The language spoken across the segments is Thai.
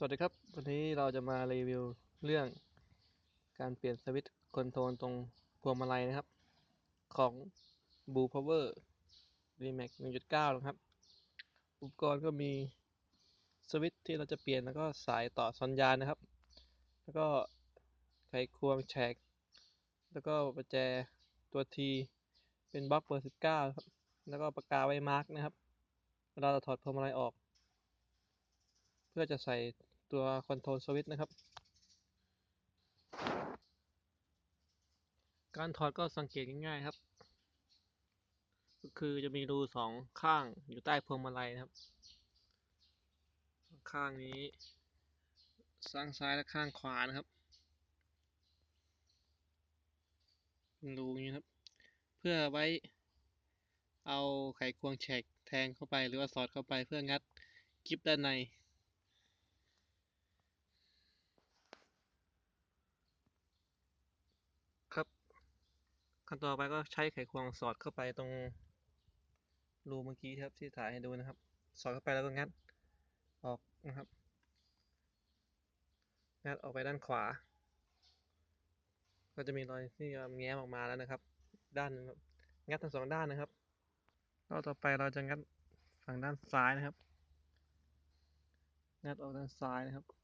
สวัสดีครับ วันนี้เราจะมารีวิวเรื่องการเปลี่ยนสวิตช์คอนโทรลตรงพวงมาลัยนะครับ ของ Blue Power Remax 1.9 นะครับ อุปกรณ์ก็มีสวิตช์ที่เราจะเปลี่ยนแล้วก็สายต่อสัญญาณนะครับ แล้วก็ไขควงแฉก แล้วก็ประแจตัว T เป็นบล็อกเบอร์ 19 ครับ แล้วก็ปากกาไว้มาร์กนะครับ เวลาเราถอดพวงมาลัยออกเพื่อจะใส่ ตัวคอนโทรลสวิตช์นะครับ การถอดก็สังเกตง่ายๆครับ ก็คือจะมีรูสองข้างอยู่ใต้พวงมาลัยนะครับ ข้างนี้ข้างซ้ายและข้างขวานะครับเป็นรูอย่างนี้ครับ เพื่อไว้เอาไขควงแฉกแทงเข้าไปหรือว่าสอดเข้าไปเพื่องัดกิฟด้านใน ครับ ขั้นต่อไปก็ใช้ไขควงสอดเข้าไปตรงรูเมื่อกี้ครับที่ถ่ายให้ดูนะครับ สอดเข้าไปแล้วก็งัดออกนะครับ งัดออกไปด้านขวา ก็จะมีรอยที่แง้มออกมาแล้วนะครับ ด้านนึงครับงัดทั้งสองด้านนะครับรอบต่อไปเราจะงัดฝั่งด้านซ้ายนะครับ งัดออกด้านซ้ายนะครับ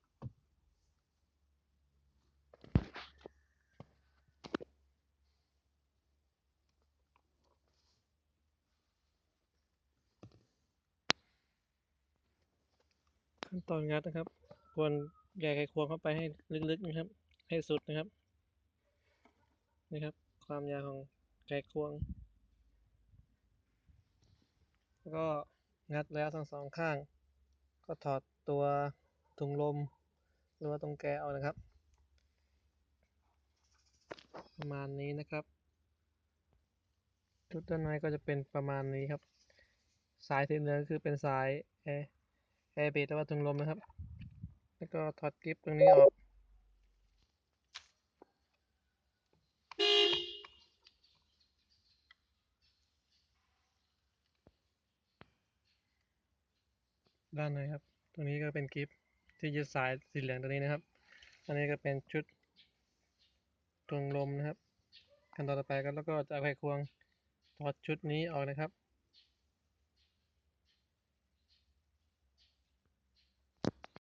ขั้นตอนงัดนะครับ ควรแยกไขควงเข้าไปให้ลึกๆนะครับ ให้สุดนะครับนี่ครับ ความยาวของไขควง แล้วก็งัดแล้วทั้งสองข้าง ก็ถอดตัวถุงลม หรือว่าตรงแกออกนะครับ ประมาณนี้นะครับจุดด้านในก็จะเป็นประมาณนี้ครับ สายสีเหลืองคือเป็นสายแอร์ แอร์เบรหรือว่าถุงลมนะครับ แล้วก็ถอดกริปตรงนี้ออกด้านในครับ ตรงนี้ก็เป็นกริปที่ยึดสายสีเหลืองตัวนี้นะครับ อันนี้ก็เป็นชุดถุงลมนะครับ ขั้นตอนต่อไปก็แล้วก็จะเอาไขควงถอดชุดนี้ออกนะครับ